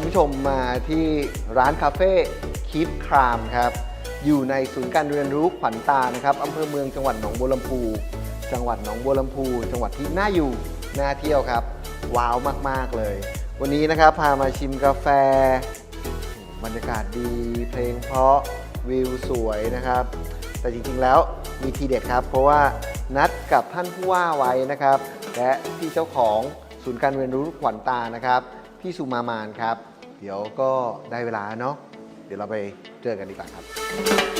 พาคุณผู้ชมมาที่ร้านคาเฟ่คิปครามครับ อยู่ในศูนย์การเรียนรู้ขวัญตานะครับอำเภอเมืองจังหวัดหนองบัวลำพู จังหวัดหนองบัวลำพู จังหวัดที่น่าอยู่น่าเที่ยวครับ ว้าวมาก ๆ เลย วันนี้นะครับพามาชิมกาแฟ บรรยากาศดี เพลงเพราะวิวสวยนะครับ แต่จริงๆแล้วมีทีเด็ดครับ เพราะว่านัดกับท่านผู้ว่าไว้นะครับ และพี่เจ้าของศูนย์การเรียนรู้ขวัญตานะครับ พี่สุมามานครับ เดี๋ยวก็ได้เวลาเนาะเดี๋ยวเราไปเจอกันดีกว่าครับ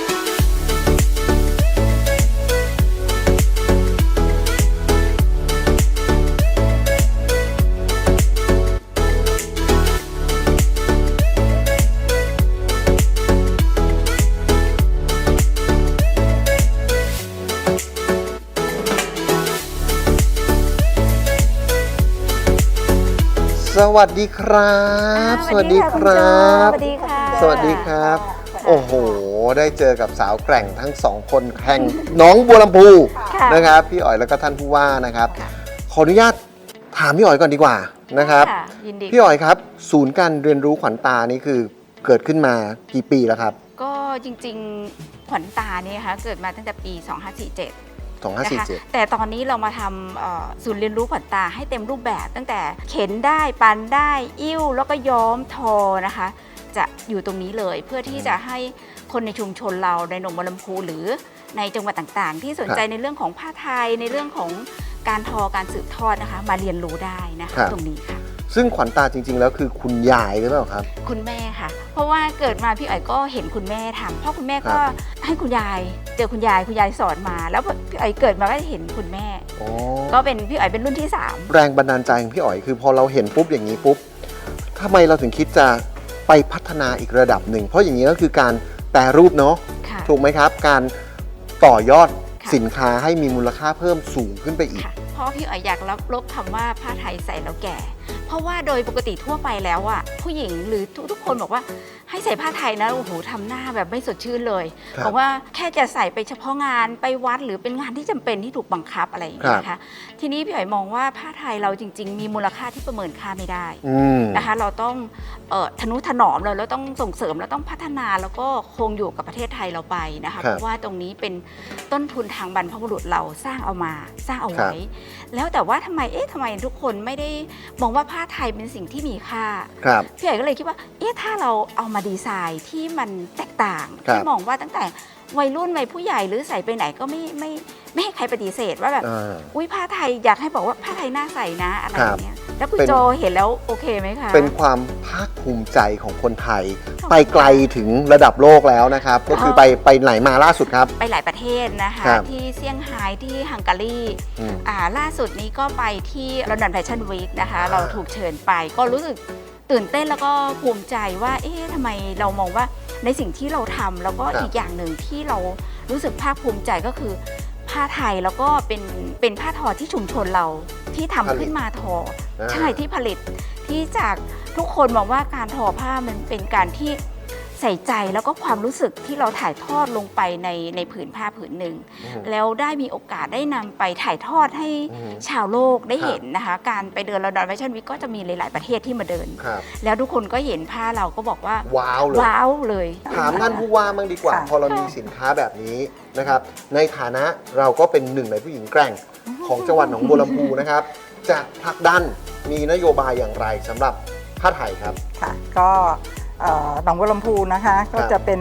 วัสดีครับ สวัสดีค่ะคุณโจสวัสดีค่ะ สวัสดีครับ โอ้โห ได้เจอกับสาวแกร่งทั้งสองคนแห่งหน้องบัวลำพูค่ะนะครับ พี่อ๋อยแล้วก็ท่านผู้ว่านะครับ ขออนุญาตถามพี่อ๋อยก่อนดีกว่านะครับค่ะยินดีพี่อ๋อยครับ ศูนย์การเรียนรู้ขวัญตานี่คือเกิดขึ้นมากี่ปีแล้วครับ ก็จริงๆ ขวัญตาเนี่ยนะคะเกิดมาตั้งแต่ปี 2547 นะคะ2547 แต่ตอนนี้เรามาทำเอ่อศูนย์เรียนรู้ขวัญตาให้เต็มรูปแบบตั้งแต่เข็นได้ปันได้อิ้วแล้วก็ย้อมทอนะคะ จะอยู่ตรงนี้เลยเพื่อที่จะให้คนในชุมชนเราในหนองบัวลำพูหรือในจังหวัดต่างๆ ที่สนใจในเรื่องของผ้าไทยในเรื่องของการทอการสืบทอดนะคะ มาเรียนรู้ได้นะคะครับ ตรงนี้ค่ะ ซึ่งขวัญตาจริง ๆ แล้วคือคุณยายหรือเปล่าครับ คุณแม่ค่ะ เพราะว่าเกิดมาพี่อ๋อยก็เห็นคุณแม่ทำเพราะคุณแม่ก็ครับ ให้คุณยาย เจอคุณยายคุณยายสอนมา แล้วพี่อ๋อยเกิดมาก็เห็นคุณแม่ อ๋อก็เป็นพี่อ๋อยเป็นรุ่นที่สามแรงบันดาลใจของพี่อ๋อยคือพอเราเห็นปุ๊บอย่างนี้ปุ๊บทำไมเราถึงคิดจะไปพัฒนาอีกระดับหนึ่ง เพราะอย่างนี้ก็คือการแปรรูปเนาะ ค่ะ ถูกไหมครับ การต่อยอดค่ะ สินค้าให้มีมูลค่าเพิ่มสูงขึ้นไปอีก ค่ะเพราะพี่อ๋อยอยากลบลบคำว่าผ้าไทยใส่แล้วแก่ เพราะว่าโดยปกติทั่วไปแล้วอะผู้หญิงหรือทุกๆคนบอกว่า ให้ใส่ผ้าไทยนะโอ้โหทำหน้าแบบไม่สดชื่นเลยครับบอกว่าแค่จะใส่ไปเฉพาะงานไปวัดหรือเป็นงานที่จำเป็นที่ถูกบังคับอะไรอย่างเงี้ยนะคะทีนี้พี่อ๋อยมองว่าผ้าไทยเราจริง ๆ มีมูลค่าที่ประเมินค่าไม่ได้ อืม นะคะเราต้องเอ่อทนุถนอมเราแล้วต้องส่งเสริมเราต้องพัฒนาแล้วก็คงอยู่กับประเทศไทยเราไปนะคะครับเพราะว่าตรงนี้เป็นต้นทุนทางบรรพบุรุษเราสร้างเอามาสร้างเอาไว้ แล้วแต่ว่าทำไมเอ๊ะทำไมทุกคนไม่ได้มองว่าผ้าไทยเป็นสิ่งที่มีค่าครับ พี่ใหญ่ก็เลยคิดว่าเอ๊ะถ้าเราเอามาดีไซน์ที่มันแตกต่างครับที่มองว่าตั้งแต่วัยรุ่นวัยผู้ใหญ่หรือใส่ไปไหนก็ไม่ไม่ไม่ให้ใครปฏิเสธว่าแบบอ่าอุ้ยผ้าไทยอยากให้บอกว่าผ้าไทยน่าใส่นะอะไรคอรับย่างเงี้ยแล้วคุณเป็น โจเห็นแล้วโอเคไหมคะ เป็นความภาคภูมิใจของคนไทย ขอบคุณ ไปไกลถึงระดับโลกแล้วนะครับ ก็คือไปไปไหนมาล่าสุดครับ ไปหลายประเทศนะคะครับ ที่เซี่ยงไฮ้ที่ฮังการี อืม อ่าล่าสุดนี้ก็ไปที่ลอนดอนแฟชั่นวีคนะคะอ่าเราถูกเชิญไปก็รู้สึก ตื่นเต้นแล้วก็ภูมิใจว่า เอ๊ะทำไมเรามองว่าในสิ่งที่เราทำแล้วก็ครับ อีกอย่างหนึ่งที่เรารู้สึกภาคภูมิใจก็คือผ้าไทยแล้วก็เป็นเป็นผ้าทอที่ชุมชนเราที่ทำขึ้นมาทอ อ่า ใช่ที่ผลิตที่จากทุกคนมองว่าการทอผ้ามันเป็นการที่ ใส่ใจแล้วก็ความรู้สึกที่เราถ่ายทอดลงไปในในผืนผ้าผืนหนึ่งอืมแล้วได้มีโอกาสได้นำไปถ่ายทอดให้อืมชาวโลกได้ครับเห็นนะคะ การไปเดินลอนดอนแฟชั่นวีคก็จะมีหลาย ๆ ประเทศที่มาเดินครับแล้วทุกคนก็เห็นผ้าเราก็บอกว่า ว้าวเลยว้าวเลยถามท่านผู้ว่ามั่งดีกว่าค่ะพอเรามีสินค้าแบบนี้นะครับในฐานะเราก็เป็นหนึ่งในผู้หญิงแกร่งของจังหวัดหนองบัวลำพูนะครับจะผลักดันมีนโยบายอย่างไรสำหรับผ้าไทยครับค่ะก็ เอ่อหนองบัวลำพูนะคะ ก็จะเป็น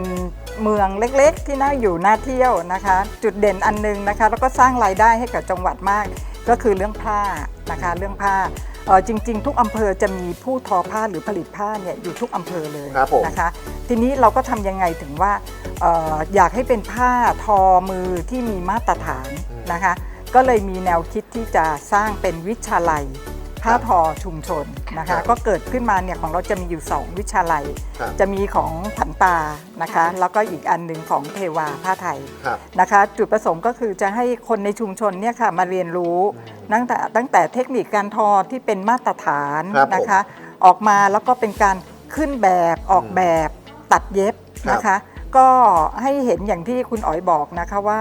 เมืองเล็กๆ ที่น่าอยู่น่าเที่ยวนะคะ จุดเด่นอันหนึงนะคะ แล้วก็สร้างรายได้ให้กับจังหวัดมาก ก็คือเรื่องผ้านะคะเรื่องผ้าเอ่อจริง ๆ ทุกอำเภอจะมีผู้ทอผ้าหรือผลิตผ้าเนี่ยอยู่ทุกอำเภอเลยครับผม นะคะ ทีนี้เราก็ทำยังไงถึงว่าเอ่ออยากให้เป็นผ้าทอมือที่มีมาตรฐานนะคะ ก็เลยมีแนวคิดที่จะสร้างเป็นวิชาลัย ผ้าทอชุมชนนะครัคะ บก็เกิดขึ้นมาเนี่ยของเราจะมีอยู่ 2 วิชาลัย ครับ จะมีของผันตานะคะ แล้วก็อีกอันหนึ่งของเทวาผ้าไทย ครับ นะคะจุดประสงค์ก็คือจะให้คนในชุมชนเนี่ยค่ะมาเรียนรู้ตั้งแต่ตั้งแต่เทคนิคการทอที่เป็นมาตรฐานครับผมนะคะ ออกมาแล้วก็เป็นการขึ้นแบบออกแบบตัดเย็บนะคะ ก็ให้เห็นอย่างที่คุณอ๋อยบอกนะคะว่า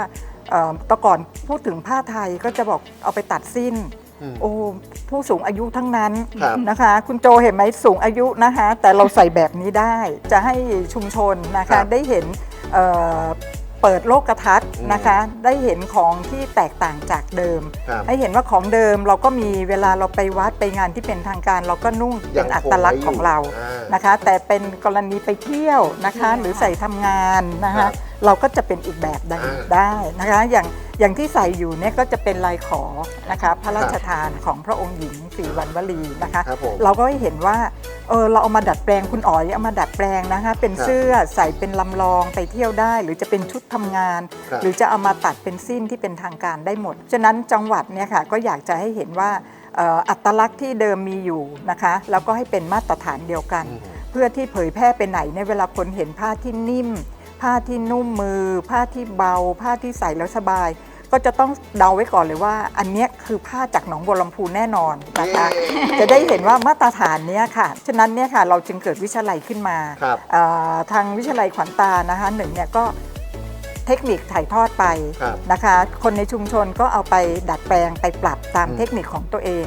เอ่อแตะก่อนพูดถึงผ้าไทยก็จะบอกเอาไปตัดสิ้นอืม โอ้ผู้สูงอายุทั้งนั้นครับนะคะ คุณโจเห็นไหมสูงอายุนะคะ แต่เราใส่แบบนี้ได้ จะให้ชุมชนนะครัคะบได้เห็นเอ่อเปิดโลกทัศน์นะคะ ได้เห็นของที่แตกต่างจากเดิมครับให้เห็นว่าของเดิมเราก็มีเวลาเราไปวัดไปงานที่เป็นทางการ เราก็นุ่งเป็นอัตลักษณ์ของเราอ่านะคะ แต่เป็นกรณีไปเที่ยวนะคะเที่ยวหรือใส่ทำงานนะครัคะบเราก็จะเป็นอีกแบบใดอ่าได้นะคะอย่าง อย่างที่ใส่อยู่เนี่ยก็จะเป็นลายขอนะคะพระราชทานของพระองค์หญิงสีวันวลีนะคะ ครับผม เราก็ให้เห็นว่าเออเราเอามาดัดแปลงคุณอ๋อยเอามาดัดแปลงนะคะ เป็นครับเสื้อใส่เป็นลำลองไปเที่ยวได้ หรือจะเป็นชุดทำงาน ครับ หรือจะเอามาตัดเป็นสิ้นที่เป็นทางการได้หมด ฉะนั้นจังหวัดเนี่ยค่ะก็อยากจะให้เห็นว่าเอ่ออัตลักษณ์ที่เดิมมีอยู่นะคะ แล้วก็ให้เป็นมาตรฐานเดียวกัน อืม เพื่อที่เผยแพร่ไปไหนในยเวลาคนเห็นผ้าที่นิ่ม ผ้าที่นุ่มมือ ผ้าที่เบา ผ้าที่ใส่แล้วสบาย ก็จะต้องเดาไว้ก่อนเลยว่า อันเนี้ยคือผ้าจากหนองบัวลำพูแน่นอนนะคะจะได้เห็นว่ามาตรฐานเนี้ยค่ะฉะนั้นเนี่ยค่ะเราจึงเกิดวิชาลัยขึ้นมาครับ เอ่อทางวิชาลัยขวัญตานะคะหนึ่งเนี่ยก็เทคนิคถ่ายทอดไปครับนะคะ คนในชุมชนก็เอาไปดัดแปลงไปปรับตามอืมเทคนิคของตัวเอง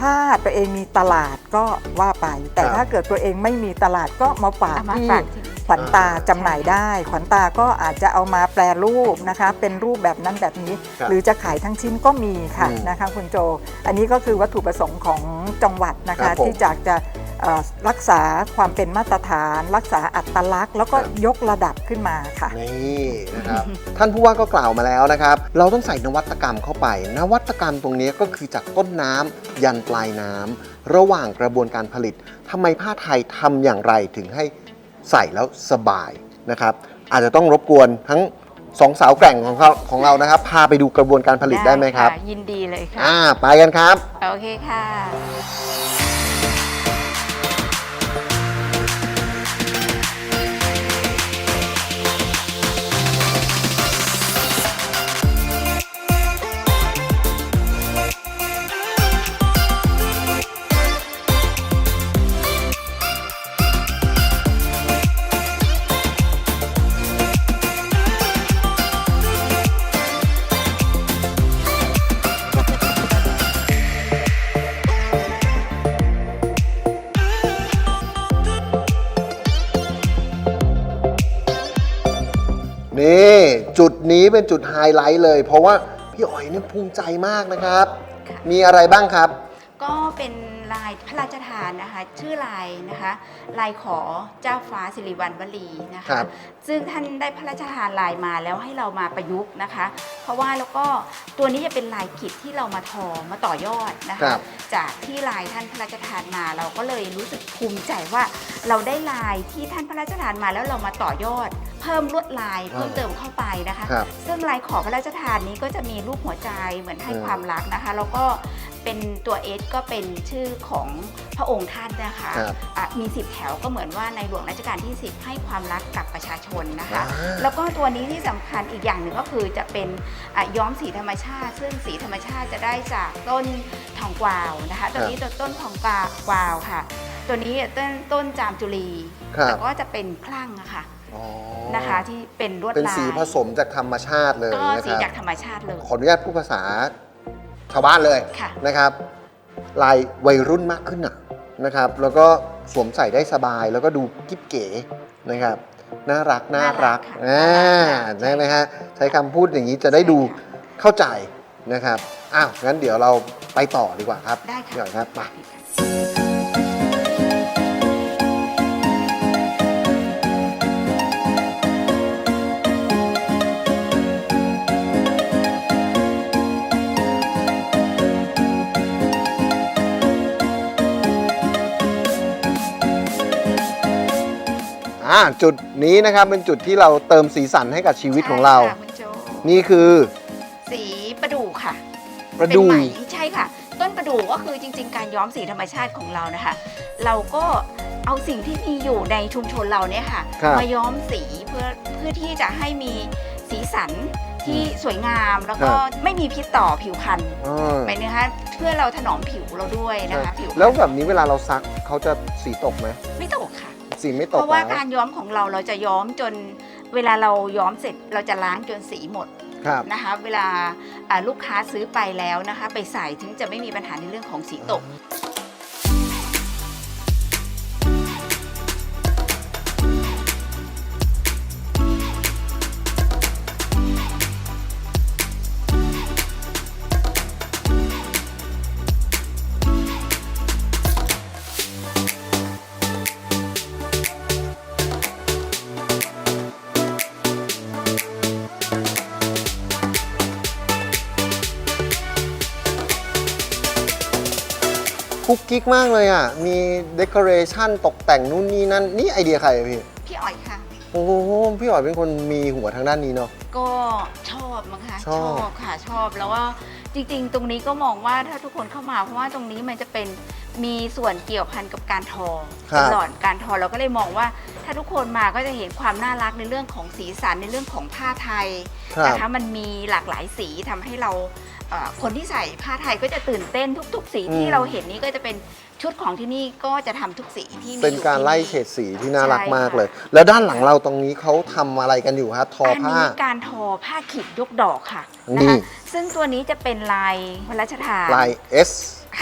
ถ้าตัวเองมีตลาดก็ว่าไป แต่ครับ ถ้าเกิดตัวเองไม่มีตลาดก็มาฝากเอามาที่ ฝากที่ ขวัญตาจำหน่ายได้ ขวัญตาก็อาจจะเอามาแปรรูปนะคะ เป็นรูปแบบนั้นแบบนี้ ครับหรือจะขายทั้งชิ้นก็มีค่ะอืมนะคะคุณโจ อันนี้ก็คือวัตถุประสงค์ของจังหวัดนะครัคะ บผมที่จากจะเอ่อรักษาความเป็นมาตรฐาน รักษาอัตลักษณ์ แล้วก็ครับ ยกระดับขึ้นมาค่ะ นี่นะครับ ท่านผู้ว่าก็กล่าวมาแล้วนะครับ เราต้องใส่นวัตกรรมเข้าไป นวัตกรรมตรงนี้ก็คือจากต้นน้ำยันปลายน้ำระหว่างกระบวนการผลิตทำไมผ้าไทยทำอย่างไรถึงให้ ใส่แล้วสบายนะครับ อาจจะต้องรบกวนทั้งสองสาวแกร่งของเราของเรานะครับ พาไปดูกระบวนการผลิตได้ไหมครับะยินดีเลยค่ะ อ่า ไปกันครับ โอเคค่ะ นี้เป็นจุดไฮไลท์เลย เพราะว่าพี่อ๋อยเนี่ยภูมิใจมากนะครับค่ะมีอะไรบ้างครับ ก็เป็น ลายพระราชทานนะคะชื่อลายนะคะลายขอเจ้าฟ้าสิริวัณวลีนะครัคะ บ ซึ่งท่านได้พระราชทานลายมาแล้วให้เรามาประยุกต์นะคะ เพราะว่าแล้วก็ตัวนี้จะเป็นลายขิดที่เรามาทอมาต่อยอดนะครัคะบจากที่ลายท่านพระราชทานมาเราก็เลยรู้สึกภูมิใจว่า เราได้ลายที่ท่านพระราชทานมาแล้วเรามาต่อยอด เพิ่มลวดลายเพิ่มเติมเข้าไปนะคะ ครับซึ่งลายขอพระราชทานนี้ก็จะมีรูปหัวใจเหมือนให้อืมความรักนะคะ แล้วก็ เป็นตัวเอสก็เป็นชื่อของพระองค์ท่านนะคะครับอะมี 10 แถวก็เหมือนว่าในหลวงรัชกาลที่ 10 ให้ความรักกับประชาชนนะคะ อ่า แล้วก็ตัวนี้ที่สำคัญอีกอย่างหนึ่งก็คือจะเป็นอะย้อมสีธรรมชาติ ซึ่งสีธรรมชาติจะได้จากต้นทองกวาวนะคะ ตัวนี้ตัวต้นทองกวาวค่ะ ตัวนี้ต้นต้นจามจุลีครับ แต่ก็จะเป็นคลั่งอะค่ะอ๋อนะคะที่เป็นลวดเป็นลายสีผสมจากธรรมชาติเลยก็นะสีครับจากธรรมชาติเลย ขออนุญาตพูดภาษา ชาวบ้านเลยค่ะ นะครับ ลายวัยรุ่นมากขึ้นน่ะนะครับ แล้วก็สวมใส่ได้สบายแล้วก็ดูกิ๊บเก๋นะครับ น่ารักน่ารักค่ะอ่าน่ารักใช่ไหมฮะใช้คำพูดอย่างนี้จะได้ดูใช่ค่ะเข้าใจนะครับอ้าวงั้นเดี๋ยวเราไปต่อดีกว่าครับได้ค่ะ พี่อ๋อยครับไป อ่าจุดนี้นะครับเป็นจุดที่เราเติมสีสันให้กับชีวิตของเรา ใช่ค่ะคุณโจนี่คือ สีประดู่ค่ะประเป็นดู่ไหมใช่ค่ะ ต้นประดู่ก็คือจริง ๆ การย้อมสีธรรมชาติของเรานะคะ เราก็เอาสิ่งที่มีอยู่ในชุมชนเราเนี่ยค่ะ ครับ มาย้อมสีเพื่อเพื่อที่จะให้มีสีสันที่สวยงามแล้วก็ไม่มีพิษต่อผิวพรรณอ่าหมายถึงคะเพื่อเราถนอมผิวเราด้วยนะคะผิวพรรณ แล้วแบบนี้เวลาเราซักเขาจะสีตกไหม ไม่ตกค่ะสีไม่ตเพกราะว่าแล้วการย้อมของเราเราจะย้อมจนเวลาเราย้อมเสร็จเราจะล้างจนสีหมดครับ นะคะ เวลาอ่าลูกค้าซื้อไปแล้วนะคะ ไปใส่ถึงจะไม่มีปัญหาในเรื่องของสีตก คุกกิ๊กมากเลยอะ มีเด o อเรชันตกแต่งนู่นนี่นั่น นี่ไอเดียใครอะพี่ พี่อ๋อยค่ะ โอ้โห พี่อ๋อยเป็นคนมีหัวทางด้านนี้เนาะ ก็ชอบมั้งคะชอบค่ะชอบแล้วว่าจริง ๆ ตรงนี้ก็มองว่าถ้าทุกคนเข้ามาเพราะว่าตรงนี้มันจะเป็นมีส่วนเกี่ยวพันกับการทอครับ ตลอดการทอเราก็เลยมองว่า ถ้าทุกคนมาก็จะเห็นความน่ารักในเรื่องของสีสันในเรื่องของผ้าไทย ครับ นะคะมันมีหลากหลายสีทำให้เรา เอ่อคนที่ใส่ผ้าไทยก็จะตื่นเต้นทุก ๆ สีอืที่มเราเห็นนี้ก็จะเป็นชุดของที่นี่ก็จะทำทุกสีที่มีเป็นอยู่การที่ไล่นี่เฉดสีที่น่ารักใช่มากค่ะเลย แล้วด้านหลังเราตรงนี้เขาทำอะไรกันอยู่ฮะทออันผ้า นี้การทอผ้าขีดยกดอกค่ะนี่ นะคะซึ่งตัวนี้จะเป็นลายพระราชทาน ลาย S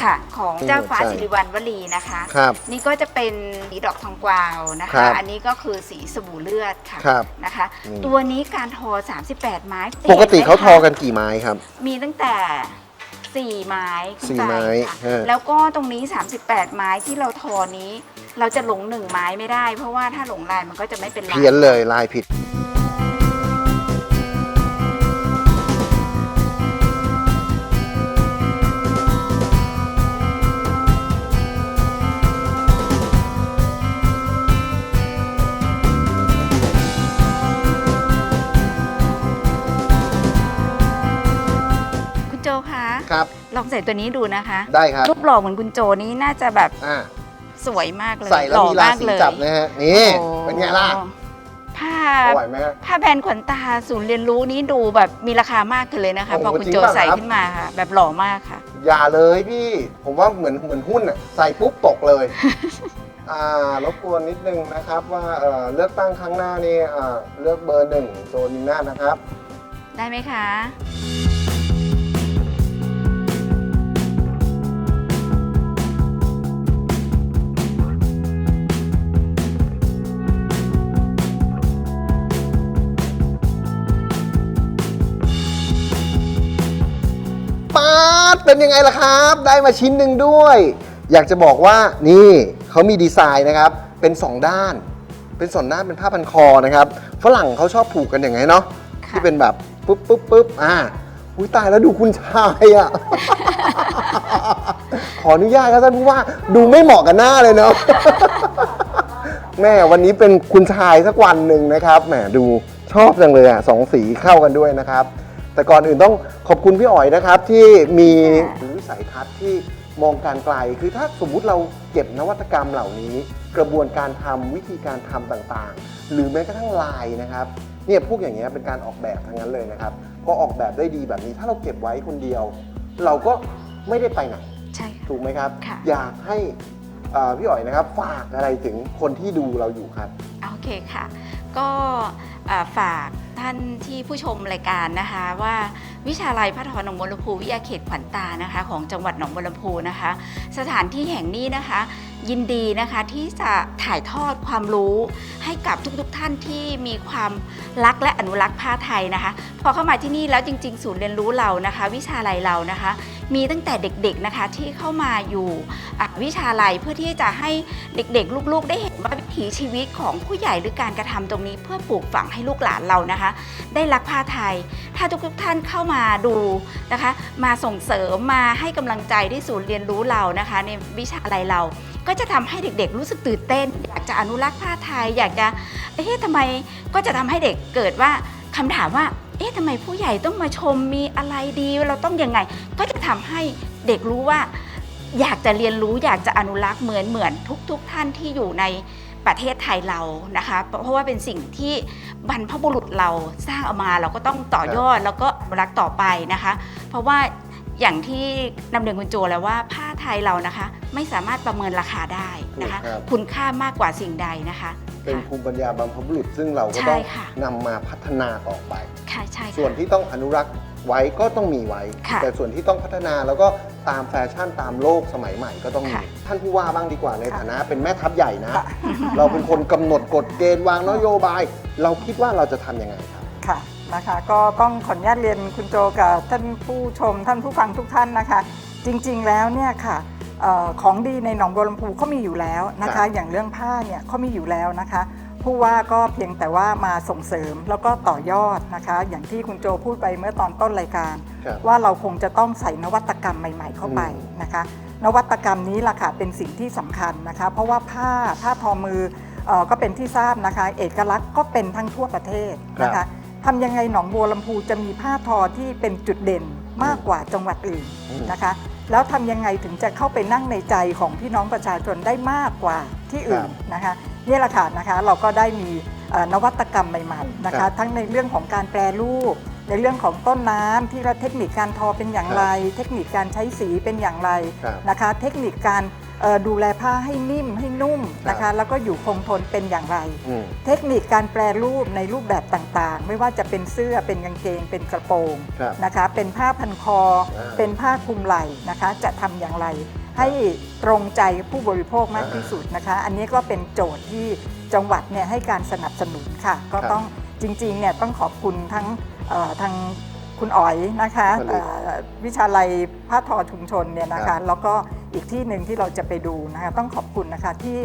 ค่ะ ของเจ้าฟ้าใช่สิริวัณวลีนะคะ ครับ นี่ก็จะเป็นสีดอกทองกวาวนะครัคะ บอันนี้ก็คือสีสบู่เลือดค่ะครับนะคะอืมตัวนี้การทอ 38 ไม้ปกติเขาทอห็ไหมคะกันกี่ไม้ครับ มีตั้งแต่ 4 ไม้ขึ้นสี่ปไม้ค่ะฮะ แล้วก็ตรงนี้ 38 ไม้ที่เราทอนี้ เราจะหลงหนึ่งไม้ไม่ได้ เพราะว่าถ้าหลงลายมันก็จะไม่เป็นลาย เพี้ยนเลยลายผิด ลองใส่ตัวนี้ดูนะคะได้ครับรูปหล่อเหมือนคุณโจนี้น่าจะแบบอ่าสวยมากเลยใส่แล้วหล่อมีรามากศีเลยจับนะฮะนี่โอ้เป็นไงล่ะผ้าไหวไหมฮะ ผ้าแบรนด์ขวัญตาศูนย์เรียนรู้นี้ดูแบบมีราคามากขึ้นเลยนะคะโอ้พอโหคุณจริงโจเปล่าใส่ครับขึ้นมาค่ะ แบบหล่อมากค่ะ อย่าเลยพี่ ผมว่าเหมือนเหมือนหุ้นอะใส่ปุ๊บตกเลย อ่ารบกวนนิดนึงนะครับว่าเอ่อเลือกตั้งครั้งหน้านี่อ่าเลือกเบอร์หนึ่งโจนิน่านะครับ ได้ไหมคะ เป็นยังไงล่ะครับ ได้มาชิ้นหนึ่งด้วย อยากจะบอกว่านี่เขามีดีไซน์นะครับ เป็น 2 ด้าน เป็นสองด้านเป็นผ้าพันคอนะครับฝรั่งเขาชอบผูกกันอย่างไงเนาะค่ะ ที่เป็นแบบปุ๊บปุ๊บปุ๊บอ่าอุ้ยตายแล้วดูคุณชายอะ่ะ ขออนุญาตครับท่านผู้ว่าดูไม่เหมาะกับหน้าเลยเนาะ แม่วันนี้เป็นคุณชายสักวันหนึ่งนะครับแหมดูชอบจังเลยอะสองสีเข้ากันด้วยนะครับ แต่ก่อนอื่นต้องขอบคุณพี่อ๋อยนะครับ ที่มีวิสัยทัศน์ที่มองการไกล คือถ้าสมมุติเราเก็บนวัตกรรมเหล่านี้ กระบวนการทำวิธีการทำต่างๆ หรือแม้กระทั่งลายนะครับเนี่ยพวกอย่างเงี้ยเป็นการออกแบบทั้งนั้นเลยนะครับพอออกแบบได้ดีแบบนี้ ถ้าเราเก็บไว้คนเดียว เราก็ไม่ได้ไปไหนใช่ค่ะถูกไหมครับ ค่ะ อยากให้เอ่อพี่อ๋อยนะครับฝากอะไรถึงคนที่ดูเราอยู่ครับ โอเคค่ะ ก็เอ่อ ฝากท่านที่ผู้ชมรายการนะคะว่าวิชาลัยพระทอนหนองบัวลำพูวิทยาเขตขวัญตานะคะ ของจังหวัดหนองบัวลำพูนะคะ สถานที่แห่งนี้นะคะ ยินดีนะคะที่จะถ่ายทอดความรู้ ให้กับทุกๆทท่านที่มีความรักและอนุรักษ์ผ้าไทยนะคะ พอเข้ามาที่นี่แล้วจริง ๆ ศูนย์เรียนรู้เรานะคะ วิชาลัยเรานะคะ มีตั้งแต่เด็กๆนะคะที่เข้ามาอยู่วิชาลัยเพื่อที่จะให้เด็กๆ ลูกๆ ได้เห็นว่าวิถีชีวิตของผู้ใหญ่หรือการกระทำตรงนี้ เพื่อปลูกฝังให้ลูกหลานเรานะคะ ได้รักผ้าไทย ถ้าทุกๆท่านเข้ามาดูนะคะ มาส่งเสริมมาให้กำลังใจที่ศูนย์เรียนรู้เรานะคะ ในวิชาลัยเรา ก็จะทำให้เด็กๆ รู้สึกตื่นเต้น อยากจะอนุรักษ์ผ้าไทย อยากจะเอ๊ะทำไมก็จะทำให้เด็กเกิดว่าคำถามว่าเอ๊ะทำไมผู้ใหญ่ต้องมาชมมีอะไรดี เราต้องยังไง ก็จะทำให้เด็กรู้ว่า อยากจะเรียนรู้อยากจะอนุรักษ์เหมือนเหมือนทุก ๆ ท่านที่อยู่ในประเทศไทยเรานะคะ เพราะว่าเป็นสิ่งที่บรรพบุรุษเราสร้างเอามาเราก็ต้องต่อยอดแล้วก็รักต่อไปนะคะ เพราะว่า อย่างที่นำเรียนคุณโจแล้วว่าผ้าไทยเรานะคะ ไม่สามารถประเมินราคาได้นะคะครับ คุณค่ามากกว่าสิ่งใดนะคะเป็นค่ะภูมิปัญญาบรรพบุรุษซึ่งเราก็ใช่ต้องค่ะนำมาพัฒนาต่อไป ค่ะใช่ค่ะ ส่วนที่ต้องอนุรักษ์ไว้ก็ต้องมีไว้ ค่ะแต่ส่วนที่ต้องพัฒนาแล้วก็ตามแฟชั่นตามโลกสมัยใหม่ก็ต้องมี ค่ะ ท่านผู้ว่าบ้างดีกว่าในค่ะฐานะเป็นแม่ทัพใหญ่นะ ค่ะ เราเป็นคนกำหนดกฎเกณฑ์วางนโยบาย เราคิดว่าเราจะทำยังไงครับ ค่ะ นะคะ ก็ต้องขออนุญาตเรียนคุณโจกับท่านผู้ชมท่านผู้ฟังทุกท่านนะคะ จริงๆแล้วเนี่ยค่ะเอ่อของดีในหนองบัวลำพูเขามีอยู่แล้วนะครัคะบอย่างเรื่องผ้าเนี่ยเขามีอยู่แล้วนะคะ ผู้ว่าก็เพียงแต่ว่ามาส่งเสริมแล้วก็ต่อยอดนะคะ อย่างที่คุณโจพูดไปเมื่อตอนต้นรายการครับว่าเราคงจะต้องใส่นวัตกรรมใหม่ ๆ เข้าไปอืมนะคะ นวัตกรรมนี้ล่ะค่ะเป็นสิ่งที่สำคัญนะคะ เพราะว่าผ้าผ้าทอมือเออก็เป็นที่ทราบนะคะ เอกลักษณ์ก็เป็นทั้งทั่วประเทศนะครัคะบ ทำยังไงหนองบัวลำพูจะมีผ้าทอที่เป็นจุดเด่นมากกว่าจังหวัดอื่นอืมนะคะ แล้วทำยังไงถึงจะเข้าไปนั่งในใจของพี่น้องประชาชนได้มากกว่าที่อื่นนะคะนี่แหละค่ะนะคะเราก็ได้มีเอ่อนวัตกรรมใหม่ๆนะครัคะบทั้งในเรื่องของการแปรรูป ในเรื่องของต้นน้ำที่เราเทคนิคการทอเป็นอย่างไร เทคนิคการใช้สีเป็นอย่างไรครับนะคะ เทคนิคการเอ่อ ดูแลผ้าให้นิ่มให้นุ่มนะครัคะบ แล้วก็อยู่คงทนเป็นอย่างไร อืม เทคนิคการแปรรูปในรูปแบบต่างๆ ไม่ว่าจะเป็นเสื้อเป็นกางเกง เป็นกระโปรงครับนะคะเป็นผ้าพันคอ อ่าเป็นผ้าคลุมไหล่นะคะ จะทำอย่างไร ให้ตรงใจผู้บริโภคมากอ่าที่สุดนะคะ อันนี้ก็เป็นโจทย์ที่จังหวัดเนี่ยให้การสนับสนุนค่ะ ก็ครับ ต้องจริงๆเนี่ยต้องขอบคุณทั้งเอ่อทางคุณอ๋อยนะคะผลิตเอ่อวิชาลัยผ้าทอชุมชนเนี่ยนะครัคะ บแล้วก็ อีกที่หนึ่งที่เราจะไปดูนะคะต้องขอบคุณนะคะที่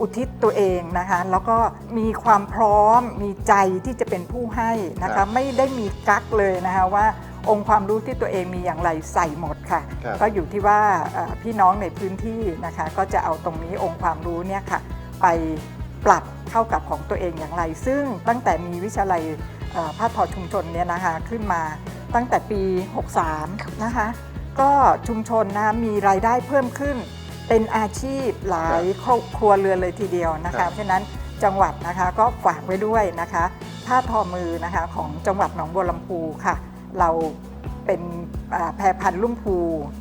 อุทิศตัวเองนะคะแล้วก็มีความพร้อมมีใจที่จะเป็นผู้ให้นะครัคะบไม่ได้มีกักเลยนะคะว่าองค์ความรู้ที่ตัวเองมีอย่างไรใส่หมดค่ะครับ ก็อยู่ที่ว่าเอ่อพี่น้องในพื้นที่นะคะก็จะเอาตรงนี้องค์ความรู้เนี่ยค่ะไปปรับเข้ากับของตัวเองอย่างไร ซึ่งตั้งแต่มีวิชาลัยเอ่อผ้าทอชุมชนเนี่ยนะคะขึ้นมาตั้งแต่ปี 63นะคะ ก็ชุมชนนะมีรายได้เพิ่มขึ้น เป็นอาชีพหลายครอบครัวเรือนเลยทีเดียวนะครัคะ บ เพราะฉะนั้นจังหวัดนะคะก็ฝากไว้ด้วยนะคะผ้าทอมือนะคะของจังหวัดหนองบัวลำพูค่ะ เราเป็นอ่าแพรพันธุ์ลุ่มพู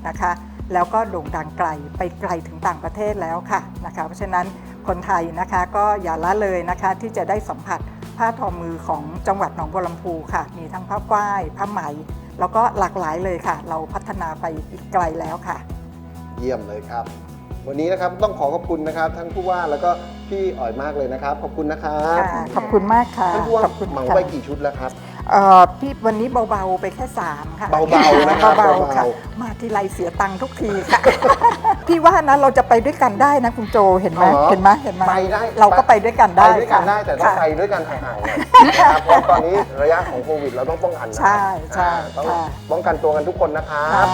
นะคะ แล้วก็โด่งดังไกลไปไกลถึงต่างประเทศแล้วค่ะนะคะเพราะฉะนั้นคนไทยนะคะก็อย่าละเลยนะคะที่จะได้สัมผัสผ้าทอมือของจังหวัดหนองบัวลำพูค่ะ มีทั้งผ้าฝ้ายผ้าไหม แล้วก็หลากหลายเลยค่ะ เราพัฒนาไปอีกไกลแล้วค่ะ เยี่ยมเลยครับ วันนี้นะครับต้องขอขอบคุณนะครับทั้งผู้ว่าแล้วก็พี่อ๋อยมากเลยนะครับ ขอบคุณนะครับค่ะขอบคุณมากค่ะท่านผู้ว่าขอบคุณเหมาค่ะ ไปกี่ชุดแล้วครับ เอ่อพี่วันนี้เบาๆไปแค่3ค่ะเบาๆนะครับเบาเบาๆๆค่ะมาทีไรเสียตังค์ทุกทีค่ะ พี่ว่านะเราจะไปด้วยกันได้นะคุณโจเห็นไหมอ๋อ เห็นไหมเห็นไหมไปได้เราก็ไปด้วยกันไปได้ด้วยกันค่ะได้แต่ต้องค่ะ ไปด้วยกันห่างๆหน่อยนะครับเพราะตอนนี้ระยะของโควิดเราต้องป้องกันนะใช่ใช่อ่าต้องค่ะ ป้องกันตัวกันทุกคนนะครับ ค่ะ